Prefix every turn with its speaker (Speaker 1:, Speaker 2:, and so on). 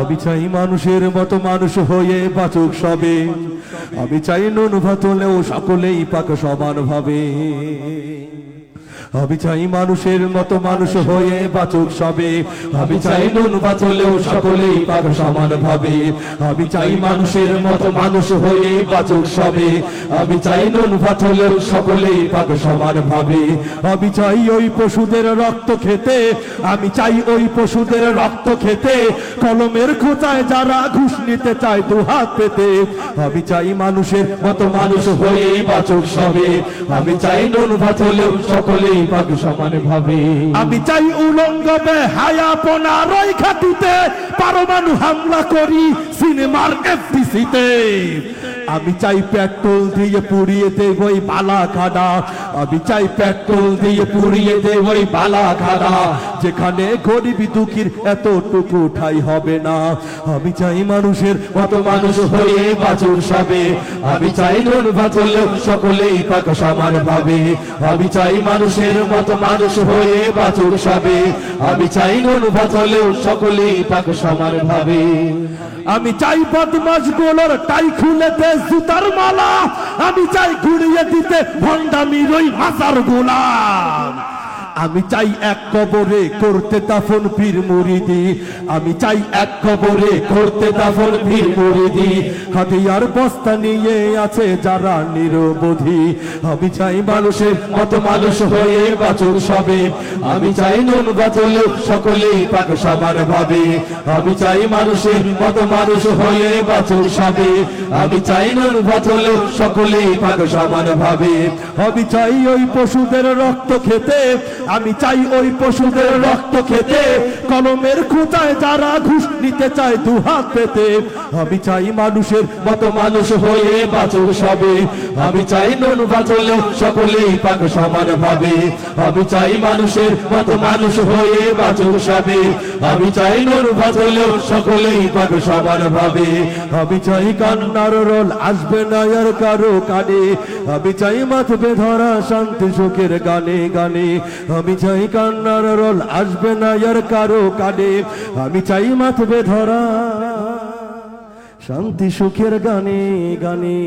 Speaker 1: আমি চাই মানুষের মতো মানুষ হয়ে বাঁচুক সবে। আমি চাই নুন ভাতলেও সকলেই পাক সমান ভাবে আমি চাই মানুষের মতো মানুষ হয়ে বাঁচুক সবে। আমি চাই নুন হলেও সকলেই পাক সমান ভাবে। আমি চাই মানুষের মতো মানুষ হয়ে বাঁচুক সবে। আমি চাই নুন হলেও সকলেই পাক সমান ভাবে। আমি চাই ওই পশুদের রক্ত খেতে। আমি চাই ওই পশুদের রক্ত খেতে। কলমের খোঁচায় যারা ঘুষ নিতে চায় দু হাত পেতে। আমি চাই মানুষের মতো মানুষ হয়ে বাঁচুক সবে। আমি চাই নুন হলেও সকলেই পাক সমানে ভাবে। আমি চাই উলঙ্গ হায়াপনা রই দিতে পারমাণু হামলা করি সিনেমার এফডিসিতে। আমি চাই পেট্রোল দিয়ে পুড়িয়ে দেব ওই বালা খাডা আমি চাই পেট্রোল দিয়ে পুড়িয়ে দেব ওই বালা খাডা যেখানে গরিবি দুঃখীর এতটুকু ঠাই হবে না। আমি চাই মানুষের মতো মানুষ হয়ে বাঁচুর সবে। আমি চাই নুন বাঁচলেও সকলেই পাক সমান ভাবে। আমি চাই মানুষের মতো মানুষ হয়ে বাঁচুর সবে। আমি চাই নুন বাঁচলেও সকলেই পাক সমান ভাবে। আমি চাই বদমাস গোলর টাই খুলে দে জুতার মালা। আমি চাই ঘুরিয়ে দিতে ভণ্ডামির ওই হাসার গোলাম। আমি চাই এক কবরে করতে দাফন পীর মুরিদি। আমি চাই এক কবরে করতে দাফন পীর মুরিদি। হাতিয়ার বস্তা নিয়ে আছে যারা নিরবধি। আমি চাই মানুষের মতো মানুষ হয়ে বাঁচুক সবে। আমি চাই নুন বাঁচলেও সকলেই পাক সমান ভাবে। আমি চাই মানুষের মতো মানুষ হয়ে বাঁচুক সবে। আমি চাই নুন বাঁচলেও সকলেই পাক সমান ভাবে। আমি চাই ওই পশুদের রক্ত খেতে। আমি চাই ওই পশুদের রক্ত খেতে, কলমের খুঁটায় যারা ঘুষ নিতে চায় দু হাত পেতে। আমি চাই মানুষের মতো মানুষ হয়ে বাঁচুক সবে। আমি চাই নুন বাঁচলেও সকলেই পাক সমান ভাবে। আমি চাই মানুষের মতো মানুষ হয়ে বাঁচুক সবে। আমি চাই নুন বাঁচলেও সকলেই পাক সমান ভাবে। আমি চাই কান্নার রোল আসবে না আর কারও কানে। আমি চাই মাথবে ধরা শান্তি সুখের গানে গানে। আমি চাই কান্নার রোল আসবে না আর কারও কানে আমি চাই মাথবে ধরা শান্তি সুখের গানে গানে।